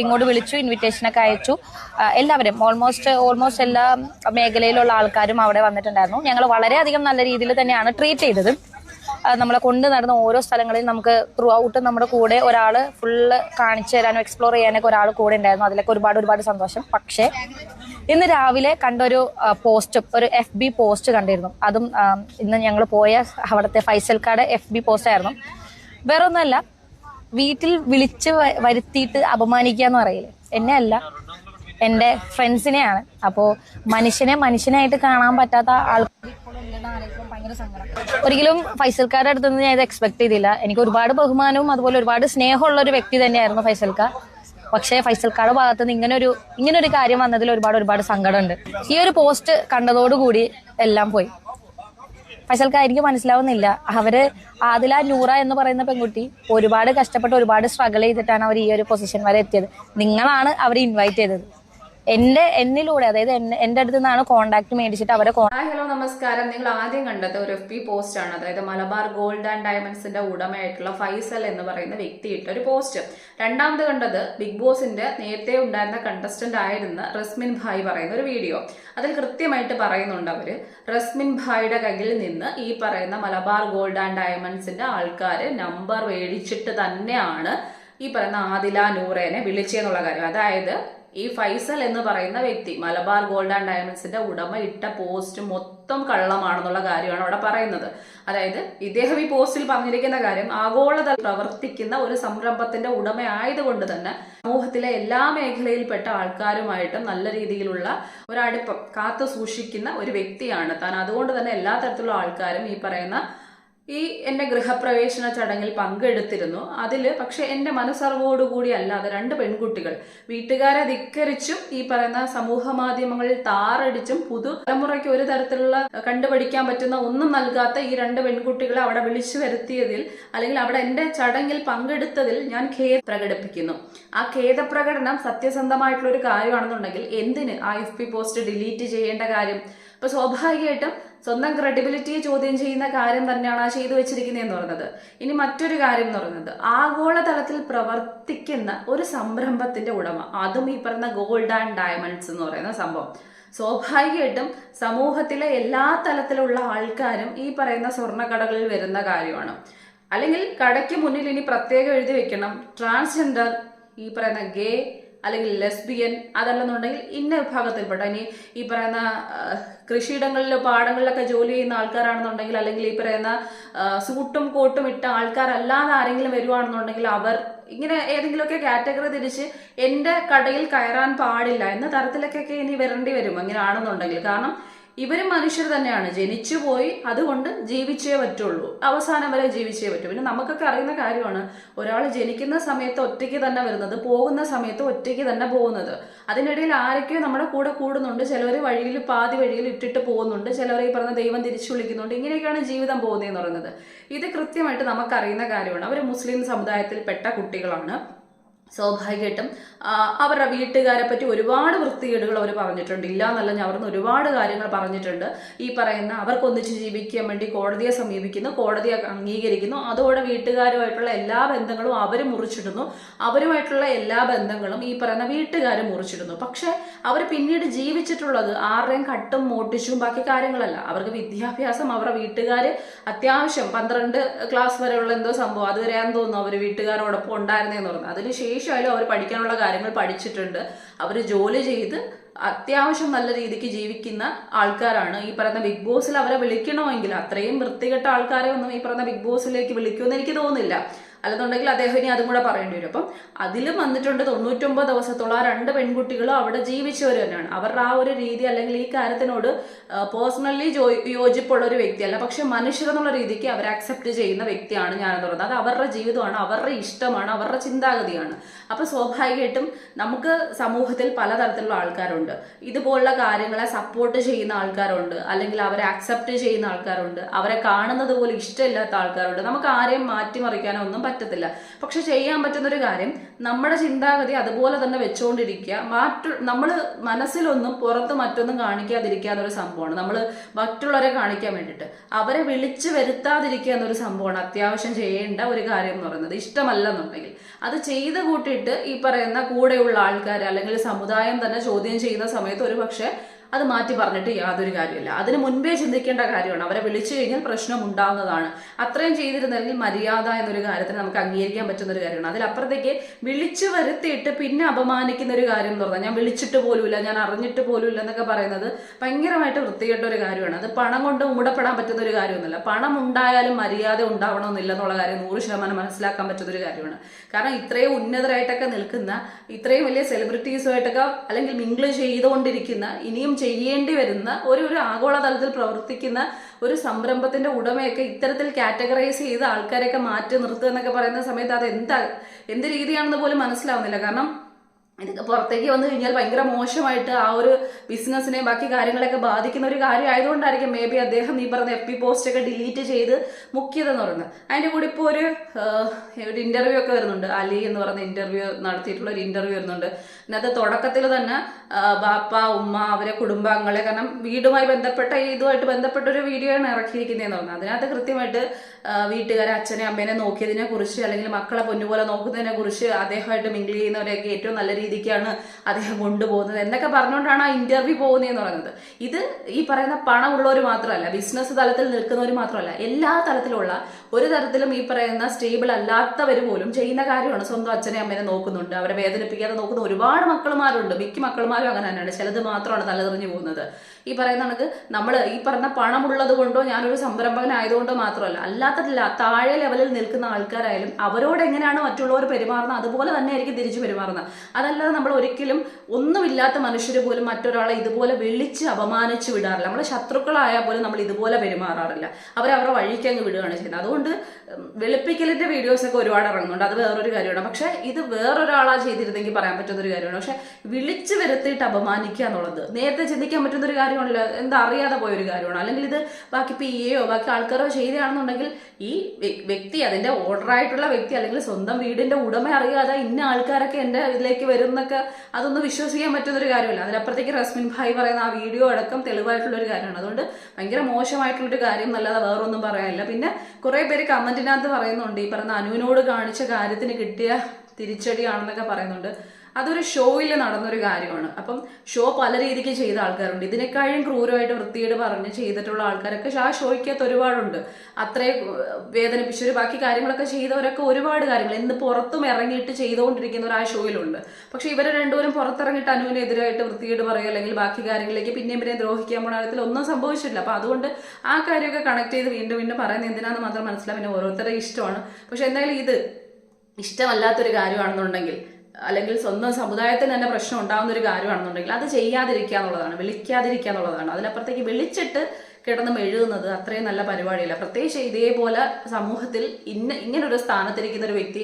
ഇങ്ങോട്ട് വിളിച്ചു ഇൻവിറ്റേഷൻ ഒക്കെ അയച്ചു. എല്ലാവരും ഓൾമോസ്റ്റ് ഓൾമോസ്റ്റ് എല്ലാ മേഖലയിലുള്ള ആൾക്കാരും അവിടെ വന്നിട്ടുണ്ടായിരുന്നു. ഞങ്ങൾ വളരെയധികം നല്ല രീതിയിൽ തന്നെയാണ് ട്രീറ്റ് ചെയ്തത്. നമ്മളെ കൊണ്ട് നടന്ന ഓരോ സ്ഥലങ്ങളിൽ നമുക്ക് ത്രൂ ഔട്ട് നമ്മുടെ കൂടെ ഒരാൾ ഫുള്ള് കാണിച്ചു തരാനും എക്സ്പ്ലോർ ചെയ്യാനൊക്കെ ഒരാൾ കൂടെ ഉണ്ടായിരുന്നു. അതിലൊക്കെ ഒരുപാട് ഒരുപാട് സന്തോഷം. പക്ഷേ ഇന്ന് രാവിലെ കണ്ടൊരു പോസ്റ്റ് ഒരു എഫ് ബി പോസ്റ്റ് കണ്ടിരുന്നു. അതും ഇന്ന് ഞങ്ങൾ പോയ അവിടുത്തെ ഫൈസൽക്കാട് എഫ് ബി പോസ്റ്റ് ആയിരുന്നു. വേറെ ഒന്നുമല്ല വീട്ടിൽ വിളിച്ച് വരുത്തിയിട്ട് അപമാനിക്കുക എന്ന് പറയില്ലേ? എന്നെ അല്ല എന്റെ ഫ്രണ്ട്സിനെയാണ്. അപ്പോ മനുഷ്യനെ മനുഷ്യനായിട്ട് കാണാൻ പറ്റാത്ത ആൾക്കാർ. ഒരിക്കലും ഫൈസൽക്കാരുടെ അടുത്ത് നിന്ന് ഞാൻ ഇത് എക്സ്പെക്ട് ചെയ്തില്ല. എനിക്ക് ഒരുപാട് ബഹുമാനവും അതുപോലെ ഒരുപാട് സ്നേഹമുള്ള ഒരു വ്യക്തി തന്നെയായിരുന്നു ഫൈസൽക്ക. പക്ഷേ ഫൈസൽക്കാരുടെ ഭാഗത്ത് നിന്ന് ഇങ്ങനെ ഒരു ഇങ്ങനെ ഒരു കാര്യം വന്നതിൽ ഒരുപാട് ഒരുപാട് സങ്കടമുണ്ട്. ഈ ഒരു പോസ്റ്റ് കണ്ടതോടുകൂടി എല്ലാം പോയി. ഫൈസൽക്ക എനിക്ക് മനസ്സിലാവുന്നില്ല. അവർ ആദില നൂറ എന്ന് പറയുന്ന പെൺകുട്ടി ഒരുപാട് കഷ്ടപ്പെട്ട് ഒരുപാട് സ്ട്രഗിൾ ചെയ്തിട്ടാണ് അവർ ഈ ഒരു പൊസിഷൻ വരെ എത്തിയത്. നിങ്ങളാണ് അവരെ ഇൻവൈറ്റ് ചെയ്തത്. എന്റെ എന്നിലൂടെ അതായത് എന്റെ അടുത്ത് നിന്നാണ് കോണ്ടാക്ട് മേടിച്ചിട്ട് അവരെ ഹലോ നമസ്കാരം. നിങ്ങൾ ആദ്യം കണ്ടത് ഒരു എഫ് പി പോസ്റ്റ് ആണ്. അതായത് മലബാർ ഗോൾഡ് ആൻഡ് ഡയമണ്ട്സിന്റെ ഉടമയായിട്ടുള്ള ഫൈസൽ എന്ന് പറയുന്ന വ്യക്തി ഇട്ട ഒരു പോസ്റ്റ് രണ്ടാമത് കണ്ടത് ബിഗ് ബോസിന്റെ നേരത്തെ ഉണ്ടായിരുന്ന കണ്ടസ്റ്റന്റ് ആയിരുന്ന റസ്മിൻ ഭായ് പറയുന്ന ഒരു വീഡിയോ അതിൽ കൃത്യമായിട്ട് പറയുന്നുണ്ട് അവർ. റസ്മിൻ ഭായിയുടെ കയ്യിൽ നിന്ന് ഈ പറയുന്ന മലബാർ ഗോൾഡ് ആൻഡ് ഡയമണ്ട്സിന്റെ ആൾക്കാര് നമ്പർ മേടിച്ചിട്ട് തന്നെയാണ് ഈ പറയുന്ന ആദില നൂറേനെ വിളിച്ചെന്നുള്ള കാര്യം. അതായത് ഈ ഫൈസൽ എന്ന് പറയുന്ന വ്യക്തി മലബാർ ഗോൾഡ് ആൻഡ് ഡയമണ്ട്സിന്റെ ഉടമ ഇട്ട പോസ്റ്റ് മൊത്തം കള്ളമാണെന്നുള്ള കാര്യമാണ് അവിടെ പറയുന്നത്. അതായത് ഇദ്ദേഹം ഈ പോസ്റ്റിൽ പറഞ്ഞിരിക്കുന്ന കാര്യം ആഗോളതല പ്രവർത്തിക്കുന്ന ഒരു സംരംഭത്തിന്റെ ഉടമ ആയതുകൊണ്ട് തന്നെ സമൂഹത്തിലെ എല്ലാ മേഖലയിൽപ്പെട്ട ആൾക്കാരുമായിട്ടും നല്ല രീതിയിലുള്ള ഒരടുപ്പം കാത്തു സൂക്ഷിക്കുന്ന ഒരു വ്യക്തിയാണ്. താൻ അതുകൊണ്ട് തന്നെ എല്ലാ തരത്തിലുള്ള ആൾക്കാരും ഈ പറയുന്ന ഈ എന്റെ ഗൃഹപ്രവേശന ചടങ്ങിൽ പങ്കെടുത്തിരുന്നു. അതിൽ പക്ഷെ എന്റെ മനസ്സറിവോടുകൂടി അല്ലാതെ രണ്ട് പെൺകുട്ടികൾ വീട്ടുകാരെ ധിക്കരിച്ചും ഈ പറയുന്ന സമൂഹ മാധ്യമങ്ങളിൽ താറടിച്ചും പുതു തലമുറയ്ക്ക് ഒരു തരത്തിലുള്ള കണ്ടുപഠിക്കാൻ പറ്റുന്ന ഒന്നും നൽകാത്ത ഈ രണ്ട് പെൺകുട്ടികളെ അവിടെ വിളിച്ചു വരുത്തിയതിൽ അല്ലെങ്കിൽ അവിടെ എന്റെ ചടങ്ങിൽ പങ്കെടുത്തതിൽ ഞാൻ ഖേദ പ്രകടിപ്പിക്കുന്നു. ആ ഖേദപ്രകടനം സത്യസന്ധമായിട്ടുള്ള ഒരു കാര്യമാണെന്നുണ്ടെങ്കിൽ എന്തിന് ആ എഫ് പോസ്റ്റ് ഡിലീറ്റ് ചെയ്യേണ്ട കാര്യം? അപ്പൊ സ്വാഭാവികമായിട്ടും സ്വന്തം ക്രെഡിബിലിറ്റിയെ ചോദ്യം ചെയ്യുന്ന കാര്യം തന്നെയാണ് ആ ചെയ്തു വെച്ചിരിക്കുന്നതെന്ന് പറയുന്നത്. ഇനി മറ്റൊരു കാര്യം എന്ന് പറയുന്നത് ആഗോളതലത്തിൽ പ്രവർത്തിക്കുന്ന ഒരു സംരംഭത്തിന്റെ ഉടമ അതും ഈ പറയുന്ന ഗോൾഡ് ആൻഡ് ഡയമണ്ട്സ് എന്ന് പറയുന്ന സംഭവം. സ്വാഭാവികമായിട്ടും സമൂഹത്തിലെ എല്ലാ തലത്തിലുള്ള ആൾക്കാരും ഈ പറയുന്ന സ്വർണക്കടകളിൽ വരുന്ന കാര്യമാണ്. അല്ലെങ്കിൽ കടയ്ക്ക് മുന്നിൽ ഇനി പ്രത്യേകം എഴുതി വെക്കണം ട്രാൻസ്ജെൻഡർ ഈ പറയുന്ന ഗേ അല്ലെങ്കിൽ ലെസ്ബിയൻ അതല്ലെന്നുണ്ടെങ്കിൽ ഇന്ന വിഭാഗത്തിൽപ്പെട്ട. ഇനി ഈ പറയുന്ന കൃഷിയിടങ്ങളിൽ പാടങ്ങളിലൊക്കെ ജോലി ചെയ്യുന്ന ആൾക്കാരാണെന്നുണ്ടെങ്കിൽ അല്ലെങ്കിൽ ഈ പറയുന്ന സൂട്ടും കോട്ടും ഇട്ട ആൾക്കാരല്ലാതെ ആരെങ്കിലും വരുവാണെന്നുണ്ടെങ്കിൽ അവർ ഇങ്ങനെ ഏതെങ്കിലുമൊക്കെ കാറ്റഗറി തിരിച്ച് എന്റെ കടയിൽ കയറാൻ പാടില്ല എന്ന തരത്തിലൊക്കെ ഇനി വരേണ്ടി വരും അങ്ങനെ ആണെന്നുണ്ടെങ്കിൽ കാരണം ഇവരും മനുഷ്യർ തന്നെയാണ്. ജനിച്ചു പോയി അതുകൊണ്ട് ജീവിച്ചേ പറ്റുള്ളൂ. അവസാനം വരെ ജീവിച്ചേ പറ്റൂ. പിന്നെ നമുക്കൊക്കെ അറിയുന്ന കാര്യമാണ് ഒരാൾ ജനിക്കുന്ന സമയത്ത് ഒറ്റയ്ക്ക് തന്നെ വരുന്നത് പോകുന്ന സമയത്ത് ഒറ്റയ്ക്ക് തന്നെ പോകുന്നത്. അതിനിടയിൽ ആരൊക്കെയോ നമ്മുടെ കൂടെ കൂടുന്നുണ്ട്. ചിലവർ വഴിയിൽ പാതി വഴിയിൽ ഇട്ടിട്ട് പോകുന്നുണ്ട്. ചിലവർ ഈ പറഞ്ഞ ദൈവം തിരിച്ചു വിളിക്കുന്നുണ്ട്. ഇങ്ങനെയൊക്കെയാണ് ജീവിതം പോകുന്നതെന്ന് പറയുന്നത്. ഇത് കൃത്യമായിട്ട് നമുക്കറിയുന്ന കാര്യമാണ്. അവർ മുസ്ലിം സമുദായത്തിൽ പെട്ട കുട്ടികളാണ്. സ്വാഭാവികമായിട്ടും അവരുടെ വീട്ടുകാരെ പറ്റി ഒരുപാട് വൃത്തികേടുകൾ അവർ പറഞ്ഞിട്ടുണ്ട്. ഇല്ല എന്നല്ല ഞാൻ അവിടുന്ന് ഒരുപാട് കാര്യങ്ങൾ പറഞ്ഞിട്ടുണ്ട്. ഈ പറയുന്ന അവർക്കൊന്നിച്ച് ജീവിക്കാൻ വേണ്ടി കോടതിയെ സമീപിക്കുന്നു കോടതി അംഗീകരിക്കുന്നു. അതോടെ വീട്ടുകാരുമായിട്ടുള്ള എല്ലാ ബന്ധങ്ങളും അവർ മുറിച്ചിടുന്നു. അവരുമായിട്ടുള്ള എല്ലാ ബന്ധങ്ങളും ഈ പറയുന്ന വീട്ടുകാർ മുറിച്ചിടുന്നു. പക്ഷെ അവർ പിന്നീട് ജീവിച്ചിട്ടുള്ളത് ആരുടെയും കട്ടും മോട്ടിച്ചും ബാക്കി കാര്യങ്ങളല്ല. അവർക്ക് വിദ്യാഭ്യാസം അവരുടെ വീട്ടുകാർ അത്യാവശ്യം പന്ത്രണ്ട് ക്ലാസ് വരെയുള്ള എന്തോ സംഭവം. അതുവരെയാന്ന് തോന്നുന്നു അവർ വീട്ടുകാരോടൊപ്പം ഉണ്ടായിരുന്നേന്ന് പറഞ്ഞു. അതിന് ശേഷമായാലും അവർ പഠിക്കാനുള്ള കാര്യങ്ങൾ പഠിച്ചിട്ടുണ്ട്. അവർ ജോലി ചെയ്ത് അത്യാവശ്യം നല്ല രീതിക്ക് ജീവിക്കുന്ന ആൾക്കാരാണ്. ഈ പറയുന്ന ബിഗ് ബോസിൽ അവരെ വിളിക്കണമെങ്കിൽ അത്രയും വൃത്തികെട്ട ആൾക്കാരെ ഒന്നും ഈ പറയുന്ന ബിഗ് ബോസിലേക്ക് വിളിക്കുമെന്ന് എനിക്ക് തോന്നുന്നില്ല. അല്ലെന്നുണ്ടെങ്കിൽ അദ്ദേഹം ഇനി അതും കൂടെ പറയേണ്ടി വരും. അപ്പം അതിലും വന്നിട്ടുണ്ട് തൊണ്ണൂറ്റൊമ്പത് ദിവസത്തോളം ആ രണ്ട് പെൺകുട്ടികളും അവിടെ ജീവിച്ചവർ തന്നെയാണ്. അവരുടെ ആ ഒരു രീതി അല്ലെങ്കിൽ ഈ കാര്യത്തിനോട് പേഴ്സണലി യോജിപ്പുള്ള ഒരു വ്യക്തിയല്ല. പക്ഷെ മനുഷ്യർ എന്നുള്ള രീതിക്ക് അവർ അക്സെപ്റ്റ് ചെയ്യുന്ന വ്യക്തിയാണ് ഞാൻ പറയുന്നത് അത് അവരുടെ ജീവിതമാണ് അവരുടെ ഇഷ്ടമാണ് അവരുടെ ചിന്താഗതിയാണ്. അപ്പൊ സ്വാഭാവികമായിട്ടും നമുക്ക് സമൂഹത്തിൽ പലതരത്തിലുള്ള ആൾക്കാരുണ്ട്. ഇതുപോലുള്ള കാര്യങ്ങളെ സപ്പോർട്ട് ചെയ്യുന്ന ആൾക്കാരുണ്ട്. അല്ലെങ്കിൽ അവരെ അക്സെപ്റ്റ് ചെയ്യുന്ന ആൾക്കാരുണ്ട്. അവരെ കാണുന്നത് പോലെ ഇഷ്ടമില്ലാത്ത ആൾക്കാരുണ്ട്. നമുക്ക് ആരെയും മാറ്റിമറിക്കാനോ ഒന്നും പറ്റത്തില്ല. പക്ഷെ ചെയ്യാൻ പറ്റുന്ന ഒരു കാര്യം നമ്മുടെ ചിന്താഗതി അതുപോലെ തന്നെ വെച്ചുകൊണ്ടിരിക്കുക മറ്റു നമ്മൾ മനസ്സിലൊന്നും പുറത്ത് മറ്റൊന്നും കാണിക്കാതിരിക്കുക എന്നൊരു സംഭവമാണ്. നമ്മൾ മറ്റുള്ളവരെ കാണിക്കാൻ വേണ്ടിയിട്ട്. അവരെ വിളിച്ചു വരുത്താതിരിക്കുക എന്നൊരു സംഭവമാണ് അത്യാവശ്യം ചെയ്യേണ്ട ഒരു കാര്യം എന്ന് പറയുന്നത്. ഇഷ്ടമല്ല എന്നുണ്ടെങ്കിൽ അത് ചെയ്ത് കൂട്ടിയിട്ട് ഈ പറയുന്ന കൂടെയുള്ള ആൾക്കാർ അല്ലെങ്കിൽ സമുദായം തന്നെ ചോദ്യം ചെയ്യുന്ന സമയത്ത് ഒരു പക്ഷേ അത് മാറ്റി പറഞ്ഞിട്ട് യാതൊരു കാര്യമില്ല. അതിന് മുൻപേ ചിന്തിക്കേണ്ട കാര്യമാണ്. അവരെ വിളിച്ചു കഴിഞ്ഞാൽ പ്രശ്നം ഉണ്ടാകുന്നതാണ് അത്രയും ചെയ്തിരുന്നെങ്കിൽ മര്യാദ എന്നൊരു കാര്യത്തിന് നമുക്ക് അംഗീകരിക്കാൻ പറ്റുന്ന ഒരു കാര്യമാണ്. അതിലപ്പുറത്തേക്ക് വിളിച്ചു വരുത്തിയിട്ട് പിന്നെ അപമാനിക്കുന്ന ഒരു കാര്യം എന്ന് പറഞ്ഞാൽ ഞാൻ വിളിച്ചിട്ട് പോലുമില്ല ഞാൻ അറിഞ്ഞിട്ട് പോലുമില്ല എന്നൊക്കെ പറയുന്നത് ഭയങ്കരമായിട്ട് വൃത്തികെട്ട ഒരു കാര്യമാണ്. അത് പണം കൊണ്ട് മൂടപ്പെടാൻ പറ്റുന്ന ഒരു കാര്യമൊന്നുമില്ല. പണം ഉണ്ടായാലും മര്യാദ ഉണ്ടാവണമെന്നില്ല എന്നുള്ള കാര്യം നൂറ് ശതമാനം മനസ്സിലാക്കാൻ പറ്റുന്ന ഒരു കാര്യമാണ്. കാരണം ഇത്രയും ഉന്നതരായിട്ടൊക്കെ നിൽക്കുന്ന ഇത്രയും വലിയ സെലിബ്രിറ്റീസുമായിട്ടൊക്കെ അല്ലെങ്കിൽ മിങ്കിൾ ചെയ്തുകൊണ്ടിരിക്കുന്ന ഇനിയും ചെയ്യേണ്ടി വരുന്ന ഒരു ഒരു ആഗോളതലത്തിൽ പ്രവർത്തിക്കുന്ന ഒരു സംരംഭത്തിന്റെ ഉടമയൊക്കെ ഇത്തരത്തിൽ കാറ്റഗറൈസ് ചെയ്ത് ആൾക്കാരെയൊക്കെ മാറ്റി നിർത്തുക എന്നൊക്കെ പറയുന്ന സമയത്ത് അത് എന്താ എന്ത് രീതിയാണെന്ന് പോലും മനസ്സിലാവുന്നില്ല. കാരണം ഇതൊക്കെ പുറത്തേക്ക് വന്നു കഴിഞ്ഞാൽ ഭയങ്കര മോശമായിട്ട് ആ ഒരു ബിസിനസ്സിനെ ബാക്കി കാര്യങ്ങളൊക്കെ ബാധിക്കുന്ന ഒരു കാര്യം ആയതുകൊണ്ടായിരിക്കും മേ ബി അദ്ദേഹം ഈ പറഞ്ഞ എഫ് പി പോസ്റ്റ് ഒക്കെ ഡിലീറ്റ് ചെയ്ത് മുക്കിയതെന്ന് പറയുന്നത്. അതിന്റെ കൂടെ ഇപ്പോൾ ഒരു ഒരു ഇന്റർവ്യൂ ഒക്കെ വരുന്നുണ്ട്. അലി എന്ന് പറയുന്ന ഇന്റർവ്യൂ നടത്തിയിട്ടുള്ള ഒരു ഇന്റർവ്യൂ വരുന്നുണ്ട്. ഇന്നത്തെ തുടക്കത്തിൽ തന്നെ ബാപ്പ ഉമ്മ അവരെ കുടുംബാംഗങ്ങളെ കാരണം വീടുമായി ബന്ധപ്പെട്ട ഇതുമായിട്ട് ബന്ധപ്പെട്ട ഒരു വീഡിയോ ആണ് ഇറക്കിയിരിക്കുന്നതെന്ന് പറഞ്ഞത്. അതിനകത്ത് കൃത്യമായിട്ട് വീട്ടുകാരെ അച്ഛനെ അമ്മേനെ നോക്കിയതിനെ കുറിച്ച് അല്ലെങ്കിൽ മക്കളെ പൊന്നുപോലെ നോക്കുന്നതിനെ കുറിച്ച് അദ്ദേഹമായിട്ട് മിങ്കിൾ ചെയ്യുന്നവരെയൊക്കെ ഏറ്റവും നല്ല രീതിക്കാണ് അദ്ദേഹം കൊണ്ടുപോകുന്നത്. എന്നൊക്കെ പറഞ്ഞുകൊണ്ടാണ് ആ ഇന്റർവ്യൂ പോകുന്നതെന്ന് പറയുന്നത്. ഇത് ഈ പറയുന്ന പണമുള്ളവർ മാത്രമല്ല ബിസിനസ് തലത്തിൽ നിൽക്കുന്നവർ മാത്രമല്ല എല്ലാ തലത്തിലുള്ള ഒരു തരത്തിലും ഈ പറയുന്ന സ്റ്റേബിൾ അല്ലാത്തവർ പോലും ചെയ്യുന്ന കാര്യമാണ് സ്വന്തം അച്ഛനെ അമ്മേനെ നോക്കുന്നുണ്ട്. അവരെ വേദനിപ്പിക്കാതെ നോക്കുന്ന ഒരുപാട് മക്കളുമാരുണ്ട്. മിക്ക മക്കളുമാരും അങ്ങനെ തന്നെയാണ്. ചിലത് മാത്രമാണ് തലതെറിഞ്ഞു പോകുന്നത്. ഈ പറയുന്ന കണക്ക് നമ്മൾ ഈ പറഞ്ഞ പണമുള്ളത് കൊണ്ടോ ഞാനൊരു സംരംഭകനായതുകൊണ്ടോ മാത്രമല്ല അല്ലാത്തതില്ല താഴെ ലെവലിൽ നിൽക്കുന്ന ആൾക്കാരായാലും അവരോട് എങ്ങനെയാണ് മറ്റുള്ളവർ പെരുമാറുന്നത് അതുപോലെ തന്നെ ആയിരിക്കും തിരിച്ചു പെരുമാറുന്നത്. അതല്ലാതെ നമ്മൾ ഒരിക്കലും ഒന്നുമില്ലാത്ത മനുഷ്യർ പോലും മറ്റൊരാളെ ഇതുപോലെ വിളിച്ച് അപമാനിച്ച് വിടാറില്ല. നമ്മളെ ശത്രുക്കളായാൽ പോലും നമ്മൾ ഇതുപോലെ പെരുമാറാറില്ല. അവർ അവരുടെ വഴിക്ക് അങ്ങ് വിടുകയാണ് ചെയ്യുന്നത്. അതുകൊണ്ട് വെളുപ്പിക്കലിന്റെ വീഡിയോസൊക്കെ ഒരുപാട് ഇറങ്ങുന്നുണ്ട്. അത് വേറൊരു കാര്യമാണ്. പക്ഷേ ഇത് വേറൊരാളാ ചെയ്തിരുന്നെങ്കിൽ പറയാൻ പറ്റുന്നൊരു കാര്യമാണ്. പക്ഷേ വിളിച്ചു വരുത്തിയിട്ട് അപമാനിക്കുക എന്നുള്ളത് നേരത്തെ ചിന്തിക്കാൻ പറ്റുന്നൊരു കാര്യമാണല്ലോ. എന്താ അറിയാതെ പോയൊരു കാര്യമാണ്. അല്ലെങ്കിൽ ഇത് ബാക്കി പി എയോ ബാക്കി ആൾക്കാരോ ചെയ്തതാണെന്നുണ്ടെങ്കിൽ ഈ വ്യക്തി അതിന്റെ ഓർഡറായിട്ടുള്ള വ്യക്തി അല്ലെങ്കിൽ സ്വന്തം വീടിന്റെ ഉടമ അറിയാതെ ഇന്ന ആൾക്കാരൊക്കെ എന്റെ ഇതിലേക്ക് വരുന്നൊക്കെ അതൊന്നും വിശ്വസിക്കാൻ പറ്റുന്ന ഒരു കാര്യമല്ല. അതിനപ്പുറത്തേക്ക് റസ്മിൻ ഭായ് പറയുന്ന ആ വീഡിയോ അടക്കം തെളിവായിട്ടുള്ള ഒരു കാര്യമാണ്. അതുകൊണ്ട് ഭയങ്കര മോശമായിട്ടുള്ള ഒരു കാര്യം എന്നല്ലാതെ വേറൊന്നും പറയാനില്ല. പിന്നെ കുറെ പേര് കമന്റിനകത്ത് പറയുന്നുണ്ട് ഈ പറയുന്ന അനുവിനോട് കാണിച്ച കാര്യത്തിന് കിട്ടിയ തിരിച്ചടിയാണെന്നൊക്കെ പറയുന്നുണ്ട്. അതൊരു ഷോയിൽ നടന്നൊരു കാര്യമാണ്. അപ്പം ഷോ പല രീതിക്ക് ചെയ്ത ആൾക്കാരുണ്ട്. ഇതിനേക്കാളും ക്രൂരമായിട്ട് വൃത്തിയേട് പറഞ്ഞ് ചെയ്തിട്ടുള്ള ആൾക്കാരൊക്കെ ആ ഷോയ്ക്കകത്ത് ഒരുപാടുണ്ട്. അത്രയും വേദനിപ്പിച്ചൊരു ബാക്കി കാര്യങ്ങളൊക്കെ ചെയ്തവരൊക്കെ ഒരുപാട് കാര്യങ്ങൾ. ഇന്ന് പുറത്തും ഇറങ്ങിയിട്ട് ചെയ്തുകൊണ്ടിരിക്കുന്നവർ ആ ഷോയിലുണ്ട്. പക്ഷെ ഇവരെ രണ്ടുപേരും പുറത്തിറങ്ങിയിട്ട് അനുവിനെതിരായിട്ട് വൃത്തിയേട് പറയുക അല്ലെങ്കിൽ ബാക്കി കാര്യങ്ങളിലേക്ക് പിന്നെയും പിന്നെ ദ്രോഹിക്കാൻ പോണ ഒന്നും സംഭവിച്ചില്ല അപ്പൊ അതുകൊണ്ട് ആ കാര്യമൊക്കെ കണക്ട് ചെയ്ത് വീണ്ടും വീണ്ടും പറയുന്നത് എന്തിനാന്ന് മാത്രം മനസ്സിലാവും പിന്നെ ഓരോരുത്തരുടെ ഇഷ്ടമാണ്. പക്ഷെ എന്തായാലും ഇത് ഇഷ്ടമല്ലാത്തൊരു കാര്യമാണെന്നുണ്ടെങ്കിൽ അല്ലെങ്കിൽ സ്വന്തം സമുദായത്തിന് തന്നെ പ്രശ്നം ഉണ്ടാകുന്ന ഒരു കാര്യമാണെന്നുണ്ടെങ്കിൽ അത് ചെയ്യാതിരിക്കുക എന്നുള്ളതാണ് വിളിക്കാതിരിക്കുക എന്നുള്ളതാണ്. അതിനപ്പുറത്തേക്ക് വിളിച്ചിട്ട് കിടന്ന് മെഴുകുന്നത് അത്രയും നല്ല പരിപാടിയല്ല. പ്രത്യേകിച്ച് ഇതേപോലെ സമൂഹത്തിൽ ഇന്ന ഇങ്ങനൊരു സ്ഥാനത്തിരിക്കുന്ന ഒരു വ്യക്തി